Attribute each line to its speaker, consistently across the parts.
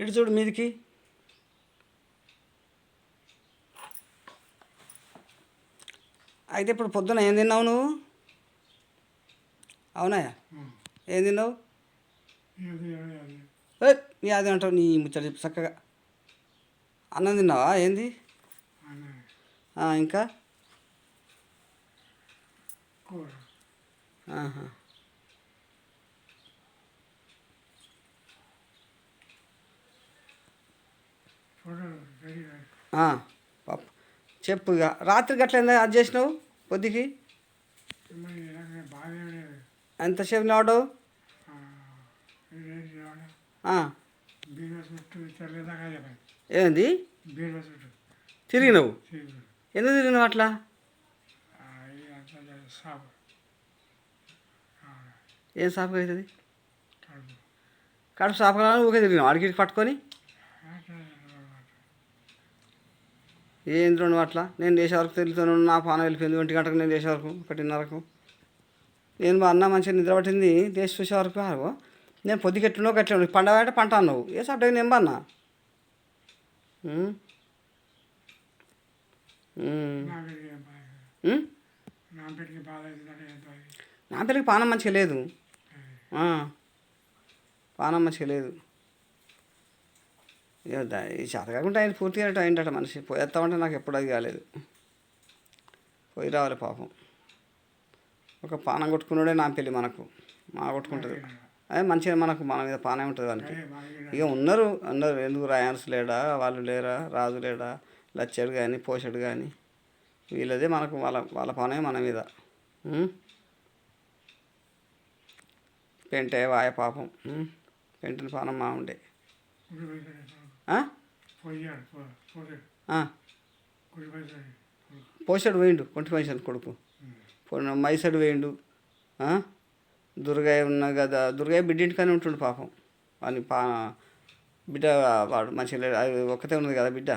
Speaker 1: ఇటు చూడు మీదికి. అయితే ఇప్పుడు పొద్దున ఏం తిన్నావు నువ్వు? అవునాయా ఏం తిన్నావు?
Speaker 2: ఇది అది
Speaker 1: నీ అది అంటావు నీ ముచ్చట చెప్పు చక్కగా. అన్నం తిన్నావా? ఏంది? ఇంకా? చెప్పు ఇక. రాత్రి గట్ల ఎంత అది చేసినావు పొద్దుకి? ఎంతసేపు
Speaker 2: నాడు
Speaker 1: ఏంది? తిరిగినావు? ఎందుకు తిరిగినావు అట్లా? ఏం సాఫ్గా అవుతుంది?
Speaker 2: కడుపు
Speaker 1: కడుపు సాపుగా ఊకే తిరిగినావు. అడిగి పట్టుకొని? ఏం నువ్వు అట్లా? నేను చేసే వరకు తెలుస్తాను నా పాన వెళ్ళిపోయింది. ఒంటి గంటకు నేను చేసే వరకు ఒకటిన్నరకు. నేను మా అన్న మంచిగా నిద్ర పట్టింది. దేశ చూసే వరకు ఆగో. నేను పొద్దుకి ఎట్లునో గట్ల పండగ అంటే పంట అన్నావు. ఏ సబ్జెక్ట్ నేను బన్నా
Speaker 2: నా పెరిగి
Speaker 1: పానం మంచిగా లేదు. పానం మంచిగా లేదు. చేత కాకుండా ఆయన పూర్తిగా అయిందట మనిషి. పోయేస్తామంటే నాకు ఎప్పుడు అది కాలేదు. పోయి రావాలి పాపం. ఒక పానం కొట్టుకున్నాడే నా పెళ్ళి మనకు. మా కొట్టుకుంటుంది. అదే మంచిగా మనకు మన మీద పానే ఉంటుంది వానికి. ఇక ఉన్నారు ఉన్నారు. ఎందుకు రాయాన్స్ లేడా? వాళ్ళు లేరా? రాజు లేడా? లచ్చాడు కానీ పోషడు కానీ వీళ్ళదే మనకు వాళ్ళ వాళ్ళ పానే మన మీద? పెంటే వాయ పాపం? పెంటిన పానం మా ఉండే.
Speaker 2: గుడి పోయిండు
Speaker 1: పోసాడు వేయండు కొంటి ఫంక్షన్ కొడుకు. పోయిన మైసడు వేయండు ఆ? దుర్గయ్య ఉన్న కదా దుర్గయ్య బిడ్డింటికనే ఉంటుండు పాపం. వాని పా బిడ్డ వాడు మంచిగా లేడు అది ఒక్కతే ఉన్నది కదా బిడ్డ.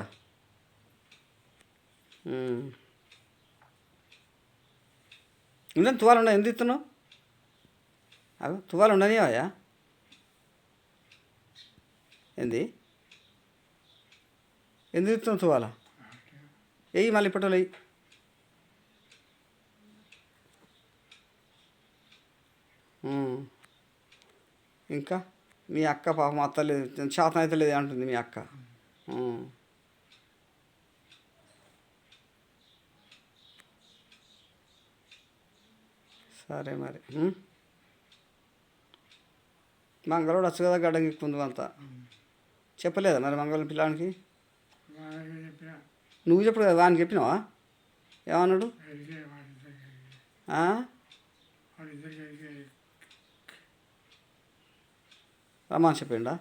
Speaker 1: ఇంకా తువాలు ఉండవు ఎందుకు ఇస్తున్నావు అవి తువాలు ఉండనివాయా ఏంది? ఎందుకు ఇస్తున్నావు తువాల వెయ్యి మళ్ళీ ఇప్పటి వెయ్యి ఇంకా? మీ అక్క పాపం అత్తలేదు శాతం అయితే లేదు అంటుంది మీ అక్క. సరే మరి. మంగళవాడు వచ్చు కదా గడ్డంకి కుందు అంతా చెప్పలేదా మరి మంగళం పిల్లానికి? నువ్వు చెప్పుడు కదా వానికి చెప్పినావా? ఏమన్నాడు? రమ్మని చెప్పిండా